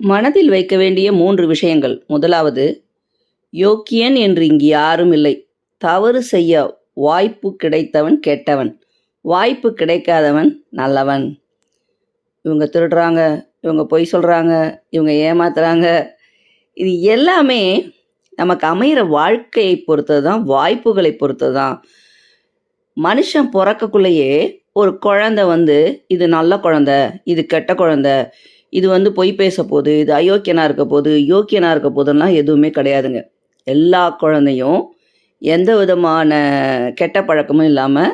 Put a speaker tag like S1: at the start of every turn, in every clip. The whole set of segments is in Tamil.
S1: மனதில் வைக்க வேண்டிய மூன்று விஷயங்கள். முதலாவது யோக்கியன் என்று இங்கு யாரும் இல்லை. தவறு செய்ய வாய்ப்பு கிடைத்தவன் கெட்டவன். வாய்ப்பு கிடைக்காதவன் நல்லவன். இவங்க திருடுறாங்க இவங்க பொய் சொல்கிறாங்க இவங்க ஏமாத்துறாங்க. இது எல்லாமே நமக்கு அமையிற வாழ்க்கையை பொறுத்தது தான் வாய்ப்புகளை பொறுத்தது தான். மனுஷன் பிறக்கக்குள்ளேயே ஒரு குழந்தை வந்து இது நல்ல குழந்தை இது கெட்ட குழந்தை இது வந்து பொய் பேச போகுது இது அயோக்கியனாக இருக்க போகுது யோக்கியனாக இருக்க போதுன்னா எதுவுமே கிடையாதுங்க. எல்லா குழந்தையும் எந்த விதமான கெட்ட பழக்கமும் இல்லாமல்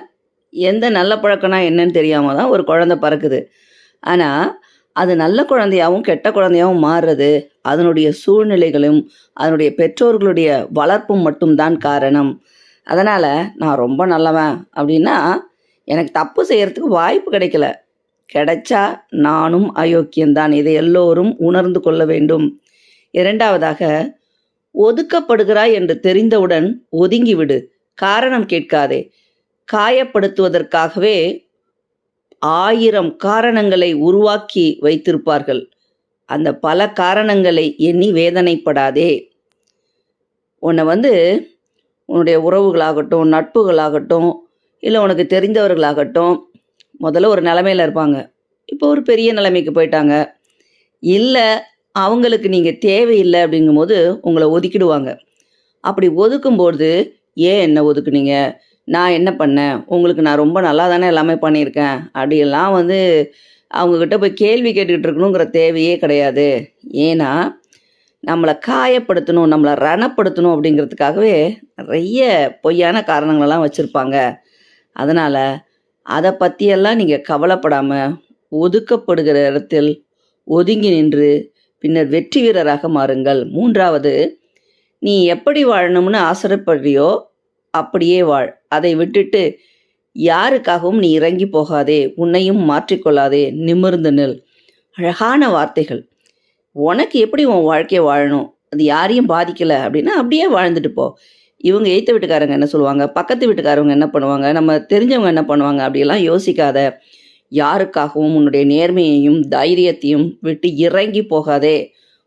S1: எந்த நல்ல பழக்கம்னா என்னன்னு தெரியாமல் தான் ஒரு குழந்தை பறக்குது. ஆனால் அது நல்ல குழந்தையாகவும் கெட்ட குழந்தையாகவும் மாறுறது அதனுடைய சூழ்நிலைகளும் அதனுடைய பெற்றோர்களுடைய வளர்ப்பும் மட்டும்தான் காரணம். அதனால் நான் ரொம்ப நல்லவன் அப்படின்னா எனக்கு தப்பு செய்கிறதுக்கு வாய்ப்பு கிடைக்கல. கிடைச்சா நானும் அயோக்கியந்தான் இதை எல்லோரும் உணர்ந்து கொள்ள வேண்டும். இரண்டாவதாக ஒதுக்கப்படுகிறாய் என்று தெரிந்தவுடன் ஒதுங்கிவிடு. காரணம் கேட்காதே. காயப்படுத்துவதற்காகவே ஆயிரம் காரணங்களை உருவாக்கி வைத்திருப்பார்கள். அந்த பல காரணங்களை எண்ணி வேதனைப்படாதே. உன்னை வந்து உன்னுடைய உறவுகளாகட்டும் நட்புகளாகட்டும் இல்லை உனக்கு தெரிந்தவர்களாகட்டும் முதல்ல ஒரு நிலமையில இருப்பாங்க. இப்போ ஒரு பெரிய நிலைமைக்கு போயிட்டாங்க. இல்லை அவங்களுக்கு நீங்கள் தேவையில்லை அப்படிங்கும்போது உங்களை ஒதுக்கிடுவாங்க. அப்படி ஒதுக்கும்போது ஏன் என்ன ஒதுக்குனீங்க? நான் என்ன பண்ணேன்? உங்களுக்கு நான் ரொம்ப நல்லா தானே எல்லாமே பண்ணியிருக்கேன். அப்படியெல்லாம் வந்து அவங்கக்கிட்ட போய் கேள்வி கேட்டுக்கிட்டு இருக்கணுங்கிற தேவையே கிடையாது. ஏன்னா நம்மளை காயப்படுத்தணும் நம்மளை ரணப்படுத்தணும் அப்படிங்கிறதுக்காகவே நிறைய பொய்யான காரணங்களெல்லாம் வச்சுருப்பாங்க. அதனால் அதை பற்றியெல்லாம் நீங்கள் கவலைப்படாமல் ஒதுக்கப்படுகிற இடத்தில் ஒதுங்கி நின்று பின்னர் வெற்றி வீரராக மாறுங்கள். மூன்றாவது நீ எப்படி வாழணும்னு ஆசைப்படுறியோ அப்படியே வாழ். அதை விட்டுட்டு யாருக்காகவும் நீ இறங்கி போகாதே உன்னையும் மாற்றிக்கொள்ளாதே நிமிர்ந்து நில். அழகான வார்த்தைகள். உனக்கு எப்படி உன் வாழ்க்கையை வாழணும்? அது யாரையும் பாதிக்கலை அப்படின்னா அப்படியே வாழ்ந்துட்டு போ. இவங்க எய்த்த வீட்டுக்காரங்க என்ன சொல்லுவாங்க? பக்கத்து வீட்டுக்காரவங்க என்ன பண்ணுவாங்க? நம்ம தெரிஞ்சவங்க என்ன பண்ணுவாங்க? அப்படியெல்லாம் யோசிக்காத. யாருக்காகவும் உன்னுடைய நேர்மையையும் தைரியத்தையும் விட்டு இறங்கி போகாதே.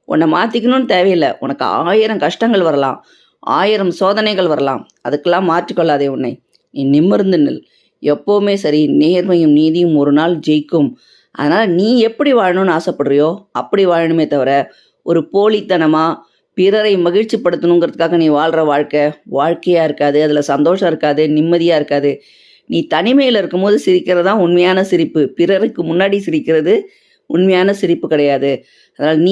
S1: உன்னை மாற்றிக்கணும்னு தேவையில்லை. உனக்கு ஆயிரம் கஷ்டங்கள் வரலாம். ஆயிரம் சோதனைகள் வரலாம். அதுக்கெல்லாம் மாற்றிக்கொள்ளாதே உன்னை. நீ நிமிர்ந்து நில். எப்போவுமே சரி நேர்மையும் நீதியும் ஒரு நாள் ஜெயிக்கும். அதனால் நீ எப்படி வாழணும்னு ஆசைப்படுறியோ அப்படி வாழணுமே தவிர ஒரு போலித்தனமாக பிறரை மகிழ்ச்சிப்படுத்தணுங்கிறதுக்காக நீ வாழ்கிற வாழ்க்கை. வாழ்க்கையாக இருக்காது அதில் சந்தோஷம் இருக்காது நிம்மதியாக இருக்காது. நீ தனிமையில் இருக்கும்போது சிரிக்கிறது தான் உண்மையான சிரிப்பு. பிறருக்கு முன்னாடி சிரிக்கிறது உண்மையான சிரிப்பு கிடையாது. அதனால் நீ